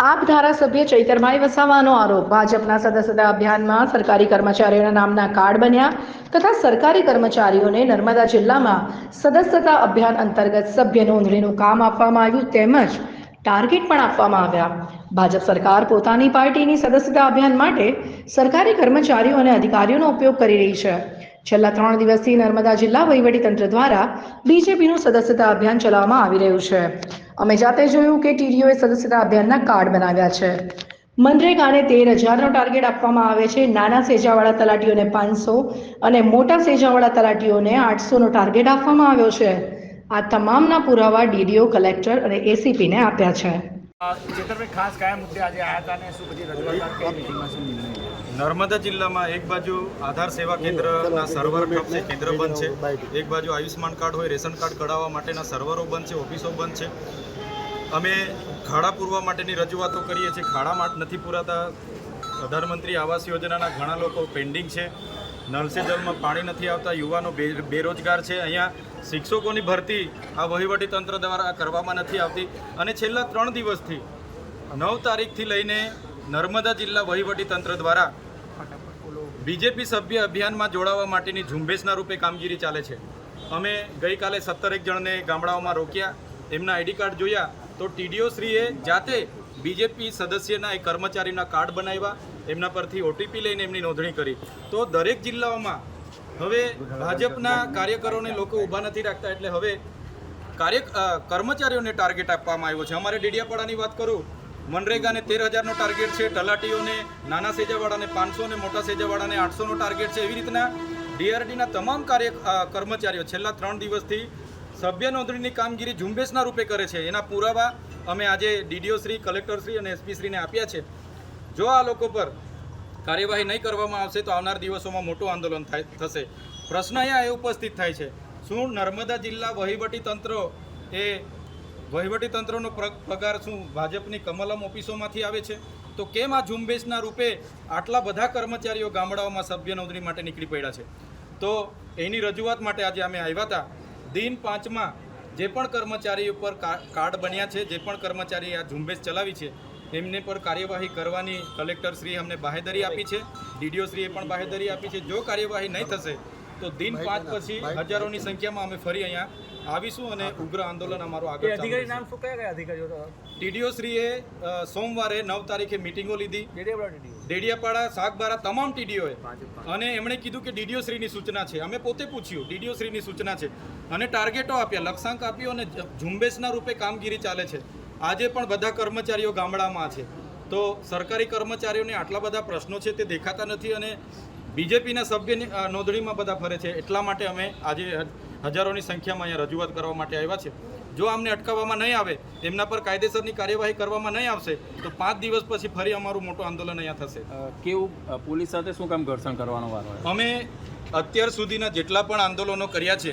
આપ ધારાસભ્ય ચૈતરભાઈ વસાવાનો આરોપ. ભાજપના સદસ્યતા અભિયાનમાં સરકારી કર્મચારીઓના નામના કાર્ડ બન્યા તથા સરકારી કર્મચારીઓને નર્મદા જિલ્લામાં સદસ્યતા અભિયાન અંતર્ગત સભ્ય નોંધણીનું કામ આપવામાં આવ્યું તેમજ ટાર્ગેટ પણ આપવામાં આવ્યા. ભાજપ સરકાર પોતાની પાર્ટીની સદસ્યતા અભિયાન માટે સરકારી કર્મચારીઓ અને અધિકારીઓનો ઉપયોગ કરી રહી છે. છેલ્લા ત્રણ દિવસથી નર્મદા જિલ્લા વહીવટીતંત્ર દ્વારા બીજેપીનું સદસ્યતા અભિયાન ચલાવવામાં આવી રહ્યું છે. અમે જાતે જોયું કે ટીડીઓએ સદસ્યતા અભિયાનના કાર્ડ બનાવ્યા છે. મનરેગાને તેર હજારનો ટાર્ગેટ આપવામાં આવે છે. નાના સેજાવાળા તલાટીઓને પાંચસો અને મોટા સેજાવાળા તલાટીઓને આઠસોનો ટાર્ગેટ આપવામાં આવ્યો છે. આ તમામના પુરાવા ડીડીઓ, કલેક્ટર અને એસીપીને આપ્યા છે. નર્મદા જિલ્લામાં એક બાજુ આધાર સેવા કેન્દ્રના સર્વર કેન્દ્ર બંધ છે. એક બાજુ આયુષ્યમાન કાર્ડ હોય, રેશન કાર્ડ કઢાવવા માટેના સર્વરો બંધ છે, ઓફિસો બંધ છે. અમે ખાડા પૂરવા માટેની રજૂઆતો કરીએ છીએ. ખાડા નથી પૂરાતા. પ્રધાનમંત્રી આવાસ યોજનાના ઘણા લોકો પેન્ડિંગ છે. નલસે જલમાં પાણી નથી આવતા. યુવાનો બેરોજગાર છે. અહીંયા શિક્ષકોની ભરતી આ વહીવટી તંત્ર દ્વારા કરવામાં નથી આવતી. અને છેલ્લા ત્રણ દિવસથી, નવ તારીખથી લઈને નર્મદા જિલ્લા વહીવટી તંત્ર દ્વારા બીજેપી સભ્ય અભિયાનમાં જોડાવા માટેની ઝુંબેશના રૂપે કામગીરી ચાલે છે. અમે ગઈકાલે સત્તરેક જણને ગામડાઓમાં રોક્યા, એમના આઈડી કાર્ડ જોયા. તો ટીડીઓ શ્રીએ જાતે બીજેપી સદસ્યના એક કર્મચારીના કાર્ડ બનાવ્યા, એમના પરથી ઓટીપી લઈને એમની નોંધણી કરી. તો દરેક જિલ્લાઓમાં હવે ભાજપના કાર્યકરોને લોકો ઊભા નથી રાખતા એટલે હવે કાર્ય કર્મચારીઓને ટાર્ગેટ આપવામાં આવ્યો છે. અમારે ડેડિયાપાડાની વાત કરું, મનરેગાને તેર હજારનો ટાર્ગેટ છે, તલાટીઓને નાના સેજાવાળાને પાંચસો અને મોટા સેજાવાળાને આઠસોનો ટાર્ગેટ છે. એવી રીતના ડીઆરડીના તમામ કાર્ય કર્મચારીઓ છેલ્લા ત્રણ દિવસથી સભ્ય નોંધણીની કામગીરી ઝુંબેશના રૂપે કરે છે. એના પુરાવા અમે આજે ડીડીઓ શ્રી, કલેક્ટર શ્રી અને એસપી શ્રીને આપ્યા છે. જો આ લોકો પર કાર્યવાહી નહીં કરવામાં આવશે તો આવનાર દિવસોમાં મોટું આંદોલન થાય, થશે. પ્રશ્ન અહીંયા એ ઉપસ્થિત થાય છે. શું નર્મદા જિલ્લા વહીવટી તંત્ર એ વહીવટી તંત્રનો પગાર શું ભાજપની કમલમ ઓફિસોમાંથી આવે છે? તો કેમ આ ઝુંબેશના રૂપે આટલા બધા કર્મચારીઓ ગામડાઓમાં સભ્ય નોંધણી માટે નીકળી પડ્યા છે? તો એની રજૂઆત માટે આજે અમે આવ્યા હતા. દિન પાંચમાં જે પણ કર્મચારી ઉપર કાર્ડ બન્યા છે, જે પણ કર્મચારી આ ઝુંબેશ ચલાવી છે એમને પર કાર્યવાહી કરવાની કલેક્ટર શ્રી અમને બાહેધરી આપી છે ડીડીઓ શ્રીએ પણ બાહેધરી આપી છે. જો કાર્યવાહી નહીં થશે તો દિન પાંચ પછી હજારોની સંખ્યામાં અમે ફરી અહીંયા આવીશું અને ઉગ્ર આંદોલન અમારું આગળ અધિકારી. નામ શું? કયા કયા અધિકારીઓ હતા? ટીડીઓ શ્રીએ અ, સોમવારે નવ તારીખે મિટિંગો લીધી. ડેડિયાપાડા. શાકબારા તમામ ટીડીઓએ અને એમણે કીધું કે ડીડીઓ શ્રીની સૂચના છે. અમે પોતે પૂછ્યું ડીડીઓ શ્રીની સૂચના છે. અને ટાર્ગેટો આપ્યા લક્ષ્યાંક આપ્યો અને ઝુંબેશના રૂપે કામગીરી ચાલે છે. આજે પણ બધા કર્મચારીઓ ગામડામાં છે. તો સરકારી કર્મચારીઓને આટલા બધા પ્રશ્નો છે તે દેખાતા નથી અને બીજેપીના સભ્યની નોંધણીમાં બધા ફરે છે. એટલા માટે અમે આજે હજારોની સંખ્યામાં અહીંયા રજૂઆત કરવા માટે આવ્યા છે. જો આમને અટકાવવામાં નહીં આવે એમના પર કાયદેસરની કાર્યવાહી કરવામાં નહીં આવશે તો પાંચ દિવસ પછી ફરી અમારું મોટું આંદોલન અહીંયા થશે. કેવું પોલીસ સાથે શું કામ ઘર્ષણ કરવાનો વારો? અમે અત્યાર સુધીના જેટલા પણ આંદોલનો કર્યા છે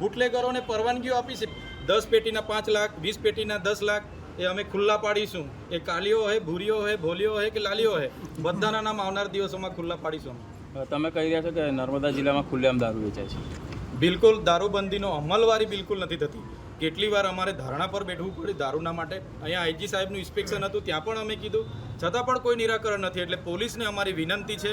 બુટલેગરોને પરવાનગીઓ આપી છે. દસ પેટીના પાંચ લાખ વીસ પેટીના દસ લાખ એ અમે ખુલ્લા પાડીશું. એ કાલીઓ હોય ભૂરીઓ હોય ભોલીઓ હોય કે લાલીઓ હોય બધાના નામ આવનાર દિવસોમાં ખુલ્લા પાડીશું તમે કહી રહ્યા છો કે નર્મદા જિલ્લામાં ખુલ્લેઆમ દારૂ વેચાય છે. બિલકુલ દારૂબંધીનો અમલવારી બિલકુલ નથી થતી. કેટલી વાર અમારે ધારણા પર બેઠવું પડ્યું દારૂના માટે. અહીંયા આઈજી સાહેબનું ઇન્સ્પેક્શન હતું ત્યાં પણ અમે કીધું. છતાં પણ કોઈ નિરાકરણ નથી એટલે પોલીસને અમારી વિનંતી છે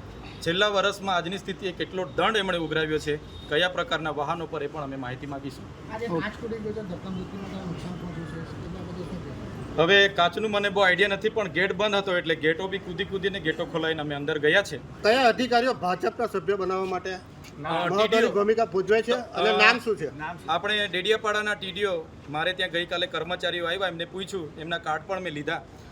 છેલ્લા વર્ષમાં આજની સ્થિતિએ કેટલો દંડ એમણે ઉઘરાવ્યો છે કયા પ્રકારના વાહનો પર એ પણ અમે માહિતી માગીશું? હવે કાચનું મને બહુ આઈડિયા નથી પણ ગેટ બંધ હતો એટલે ગેટો બી કૂદી કૂદીને ગેટો ખોલાવીને અમે અંદર ગયા છે. કયા અધિકારીઓ ભાજપના સભ્ય બનાવવા માટે ભૂમિકા ભજવે છે? અને નામ શું છે? આપણે ડેડિયાપાડાના ટીડીઓ મારે ત્યાં ગઈકાલે કર્મચારીઓ આવ્યા એમને પૂછ્યું એમના કાર્ડ પણ મેં લીધા.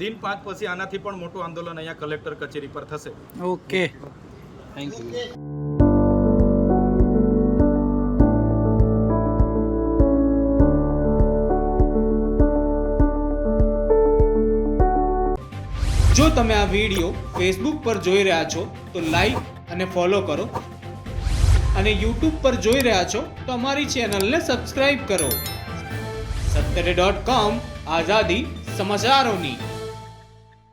દિન પાંચ પછી આનાથી પણ મોટું આંદોલન અહીંયા કલેક્ટર કચેરી પર થશે. ઓકે. થેન્ક યુ જો તમે આ વીડિયો ફેસબુક પર જોઈ રહ્યા છો તો લાઈક અને ફોલો કરો. અને યુટ્યુબ પર જોઈ રહ્યા છો તો અમારી ચેનલને સબસ્ક્રાઈબ કરો. સત્તરે ડોટ કોમ આઝાદી સમાચારોની.